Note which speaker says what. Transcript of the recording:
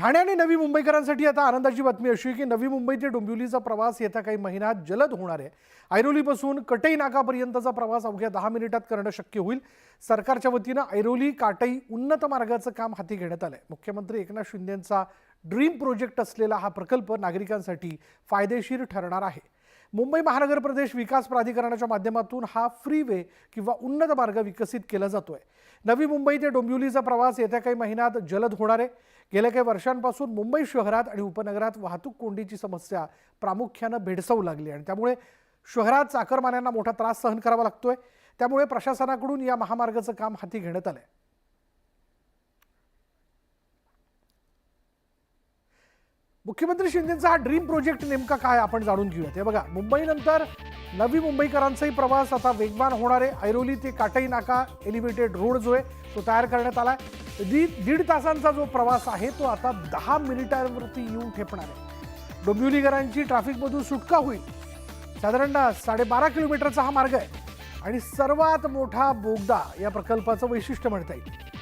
Speaker 1: ठाणे आणि नवी मुंबईकरांसाठी आता आनंदाची बातमी अशी आहे की नवी मुंबई ते डोंबिवलीचा प्रवास येत्या काही महिन्यात जलद होणार आहे. ऐरोलीपासून कटई नाकापर्यंतचा प्रवास अवघ्या दहा मिनिटात करणं शक्य होईल. सरकारच्या वतीनं ऐरोली काटई उन्नत मार्गाचं काम हाती घेण्यात आलंय. मुख्यमंत्री एकनाथ शिंदेंचा ड्रीम प्रोजेक्ट असलेला हा प्रकल्प नागरिकांसाठी फायदेशीर ठरणार आहे. मुंबई महानगर प्रदेश विकास प्राधिकरणाच्या माध्यमातून हा फ्रीवे किंवा उन्नत मार्ग विकसित केला जातोय. नवी मुंबई ते डोंबिवलीचा प्रवास येत्या काही महिन्यात जलद होणार आहे. गेल्या काही वर्षांपासून मुंबई शहरात आणि उपनगरात वाहतूक कोंडीची समस्या प्रामुख्यानं भेडसावू लागली आणि त्यामुळे शहरात चाकरमान्यांना मोठा त्रास सहन करावा लागतोय. त्यामुळे प्रशासनाकडून या महामार्गाचं काम हाती घेण्यात आलंय. मुख्यमंत्री शिंदेचा हा ड्रीम प्रोजेक्ट नेमका काय आपण जाणून घेऊयात. हे बघा मुंबईनंतर नवी मुंबईकरांचाही प्रवास आता वेगवान होणार आहे. ऐरोली ते काटई नाका एलिव्हेटेड रोड जो आहे तो तयार करण्यात आला आहे दीड दीड तासांचा जो प्रवास आहे तो आता दहा मिनिटांवरती येऊन ठेपणार आहे. डोंबिवलीकरांची ट्रॅफिकमधून सुटका होईल. साधारणतः साडेबारा किलोमीटरचा हा मार्ग आहे. आणि सर्वात मोठा बोगदा या प्रकल्पाचं वैशिष्ट्य म्हणता येईल.